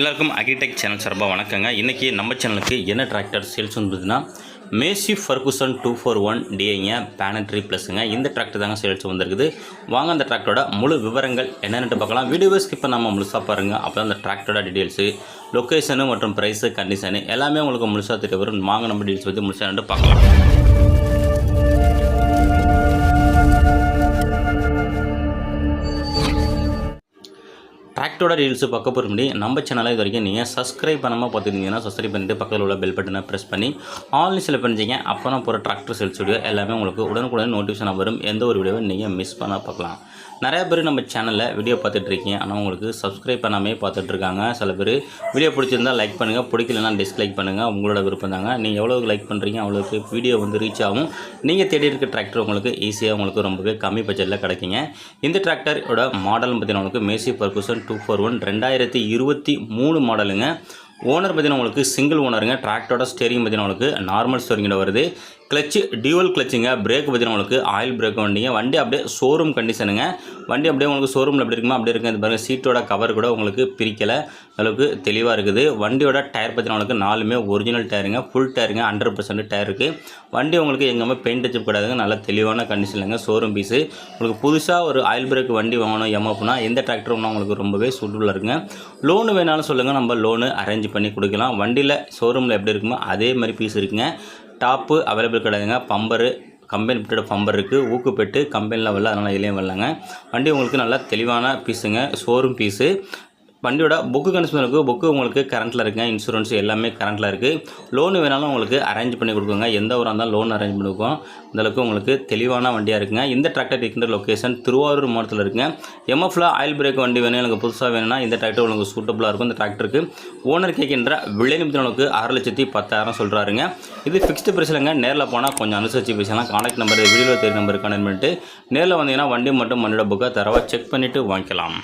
எல்லாருக்கும் agritech channel சார்பாக வணக்கங்க. இன்றைக்கி நம்ம சேனலுக்கு என்ன டிராக்டர் சேல்ஸ் வந்ததுன்னா Massey Ferguson two four one டிஏங்க பேனட்ரி ப்ளஸ்ஸுங்க இந்த டிராக்டர் தாங்க சேல்ஸ் வந்திருக்குது. வாங்க அந்த டிராக்டரோட முழு விவரங்கள் என்னென்னு பார்க்கலாம். வீடியோவை ஸ்கிப் நம்ம முழுசாக பாருங்கள் அப்போ அந்த டிராக்டரோட டீட்டெயில்ஸு லொக்கேஷனு மற்றும் ப்ரைஸு கண்டிஷனு எல்லாமே உங்களுக்கு முழுசாக தெரிய வரும். வாங்க நம்ம டீட்டெயில்ஸ் பற்றி முழுசாக பார்க்கலாம். டிராக்டரோட ரீல்ஸு பார்க்க போகிற முன்னாடி நம்ம சேனலை இது வரைக்கும் நீங்கள் சப்ஸ்கிரைப் பண்ணாமல் பார்த்துருந்தீங்கன்னா சப்ஸ்கிரைப் பண்ணிட்டு பக்கத்தில் உள்ள பெல் பட்டனை ப்ரெஸ் பண்ணி ஆன்லைன் செலக்ட் பண்ணிச்சிங்க அப்போ நான் போகிற டிராக்டர் சேல்ஸ் வீடியோ எல்லாமே உங்களுக்கு உடனுக்குடன் நோட்டிஃபிகேஷன் வரும். எந்த ஒரு வீடியோவை நீங்கள் மிஸ் பண்ணால் பார்க்கலாம். நிறைய பேர் நம்ம சேனலில் வீடியோ பார்த்துட்ருக்கீங்க. ஆனால் உங்களுக்கு சப்ஸ்கிரைப் பண்ணாமே பார்த்துட்ருக்காங்க. சில பேர் வீடியோ பிடிச்சிருந்தா லைக் பண்ணுங்கள் பிடிக்கலனா டிஸ்லைக் பண்ணுங்கள் உங்களோட விருப்பம் தாங்க. நீங்கள் எவ்வளோக்கு லைக் பண்ணுறீங்க அவ்வளோக்கு வீடியோ வந்து ரீச் ஆகும். நீங்கள் தேடி இருக்க டிராக்டர் உங்களுக்கு ஈஸியாக உங்களுக்கு ரொம்பவே கம்மி பட்ஜெட்டில் கிடைக்குங்க. இந்த டிராக்டரோட மாடல் பார்த்தீங்கன்னா உங்களுக்கு Massey Ferguson two four one ரெண்டாயிரத்தி இருபத்தி மூணு மாடலுங்க ஓனர் பார்த்தீங்கன்னா உங்களுக்கு சிங்கிள் ஓனருங்க டிராக்டரோட ஸ்டேரிங் பார்த்தீங்கன்னா உங்களுக்கு நார்மல் ஸ்டேரிங்கில் வருது. கிளச்சு டியூவல் கிளச்சுங்க பிரேக் பார்த்தீங்கன்னா உங்களுக்கு ஆயில் பிரேக் வண்டிங்க. வண்டி அப்படியே ஷோரூம் கண்டிஷனுங்க வண்டி அப்படியே உங்களுக்கு ஷோரூமில் எப்படி இருக்குமோ அப்படியே இருக்குது பாருங்கள் சீட்டோட கவர் கூட உங்களுக்கு பிரிக்கலை. அளவுக்கு தெளிவாக இருக்குது. வண்டியோட டயர் பார்த்தீங்கன்னா உங்களுக்கு நாலுமே ஒரிஜினல் டயருங்க ஃபுல் டயருங்க ஹண்ட்ரட் பர்சன்ட் டயர் இருக்குது வண்டி உங்களுக்கு எங்கேயுமே பெயிண்ட் அடிச்சு கூடாதுங்க நல்லா தெளிவான கண்டிஷனில்ங்க ஷோரூம் பீஸு உங்களுக்கு புதுசாக ஒரு ஆயில் பிரேக் வண்டி வாங்கணும் எம்எஃப்னா எந்த டிராக்டர்னா உங்களுக்கு ரொம்பவே சூட்டபுளாக இருக்குங்க. லோனு வேணாலும் சொல்லுங்கள் நம்ம லோனு அரேஞ்ச் பண்ணி கொடுக்கலாம். வண்டியில் ஷோரூமில் எப்படி இருக்குமோ அதே மாதிரி பீஸ் இருக்குங்க. டாப்பு அவைலபிள் கிடையாதுங்க பம்பரு கம்பெனி பிட்டோட பம்பர் இருக்குது ஊக்குப்பெட்டு கம்பெனியில் வரல அதனால் இதுலேயும் வரலங்க. வண்டி உங்களுக்கு நல்லா தெளிவான பீஸுங்க ஷோரூம் பீஸு வண்டியோட புக்கு கண்டிஷன் இருக்குது புக்கு உங்களுக்கு கரண்ட்டில் இருக்குங்க இன்சூரன்ஸ் எல்லாமே கரண்ட்டில் இருக்குது லோனு வேணாலும் உங்களுக்கு அரேஞ்ச் பண்ணி கொடுக்குங்க. எந்த ஊராக இருந்தாலும் லோன் அரேஞ்ச் பண்ணி கொடுக்கும் அந்தளவுக்கு உங்களுக்கு தெளிவான வண்டியாக இருக்குங்க. இந்த டிராக்டர் இருக்கின்ற லொக்கேஷன் திருவாரூர் மாவட்டத்தில் இருக்குங்க. எம்எஃப்ல ஆயில் பிரேக் வண்டி வேணும். எனக்கு புதுசாக வேணும்னா இந்த டிராக்டர் உங்களுக்கு சூட்டபுளாக இருக்கும். இந்த டிராக்டருக்கு ஓனர் கேட்கின்ற விலை நிமித்தங்களுக்கு ஆறு லட்சத்தி பத்தாயிரம் சொல்கிறாருங்க இது ஃபிக்ஸ்டு ப்ரைஸ்லங்க நேரில் போனால் கொஞ்சம் அனுசரித்து பேசலாம். கான்டாக்ட் நம்பர் வீடியோ தெரிய நம்பருக்கு கனெக்ட் பண்ணிட்டு நேரில் வந்தீங்கன்னா வண்டி மட்டும் வண்டியோட புக்கை தரவாக செக் பண்ணிவிட்டு வாங்கிக்கலாம்.